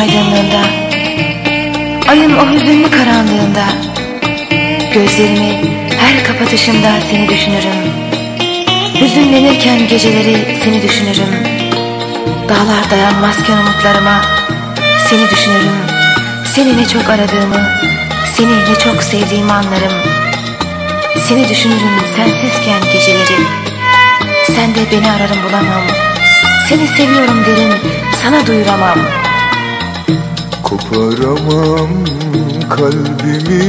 aydınlığında. Ayın o hüzünlü karanlığında. Gözlerimi her kapatışımda seni düşünürüm. Hüzünlenirken geceleri seni düşünürüm. Dağlar dayanmazken umutlarıma Seni düşünürüm. Seni ne çok aradığımı Seni ne çok sevdiğimi anlarım. Seni düşünürüm sensizken geceleri. Sen de beni ararım bulamam. Seni seviyorum derim sana duyuramam. Koparamam kalbimi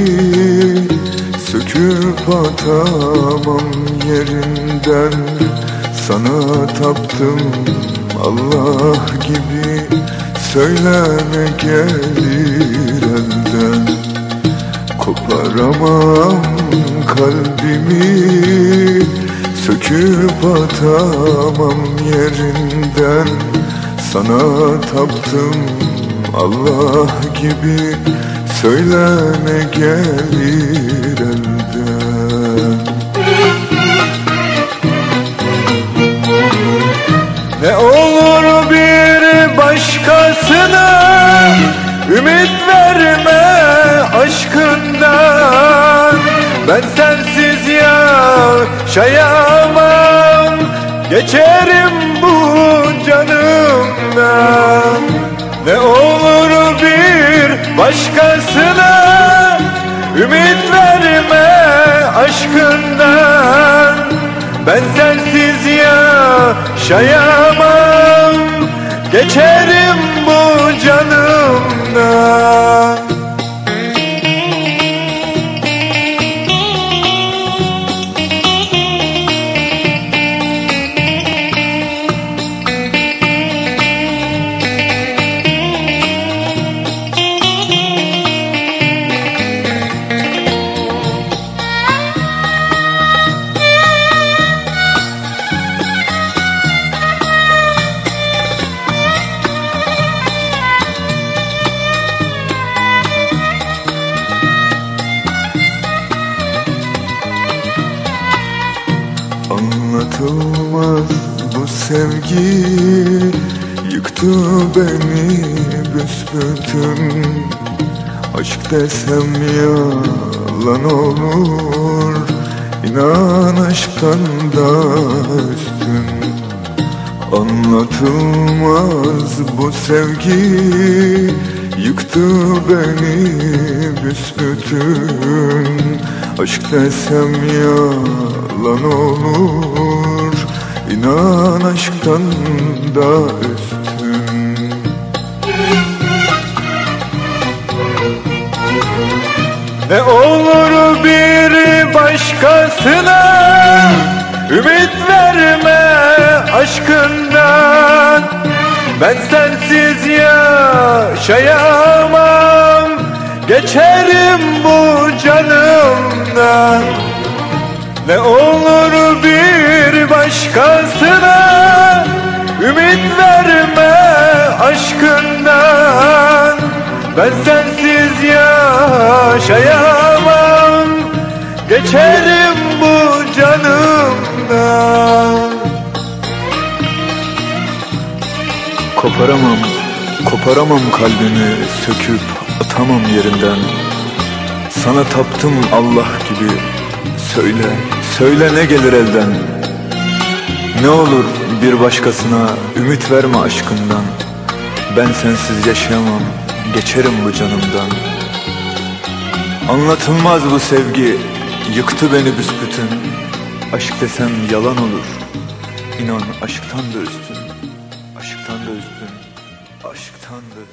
Söküp atamam yerinden. Sana taptım Allah gibi Söyleme gelir elden. Koparamam kalbimi Söküp atamam yerinden Sana taptım Allah gibi. Söyleme gelir elden. Ne olur bir başkasına Ümit verme aşkından. Ben sensiz yaşayamam Geçerim bu canımdan Ne olur bir başkasına Ümit verme aşkından Ben sensiz yaşayamam Geçerim bu canımdan Anlatılmaz bu sevgi. Yıktı beni büsbütün. Aşk desem yalan olur. İnan aşktan da üstün. Anlatılmaz bu sevgi Yıktı beni büsbütün. Aşk desem yalan olur. İnan aşktan da üstün. Ne olur bir başkasına Ümit verme aşkından. Ben sensiz yaşayamam. Geçerim bu canımdan Ne olur bir başkasına Ümit verme aşkından. Ben sensiz yaşayamam. Geçerim bu canımdan. Koparamam, koparamam kalbimi söküp atamam yerinden. Sana taptım Allah gibi. Söyle, söyle ne gelir elden? Ne olur bir başkasına ümit verme aşkından. Ben sensiz yaşayamam, geçerim bu canımdan. Anlatılmaz bu sevgi, yıktı beni büsbütün. Aşk desem yalan olur İnan aşktan da üstün Aşktan da üstün Aşktan da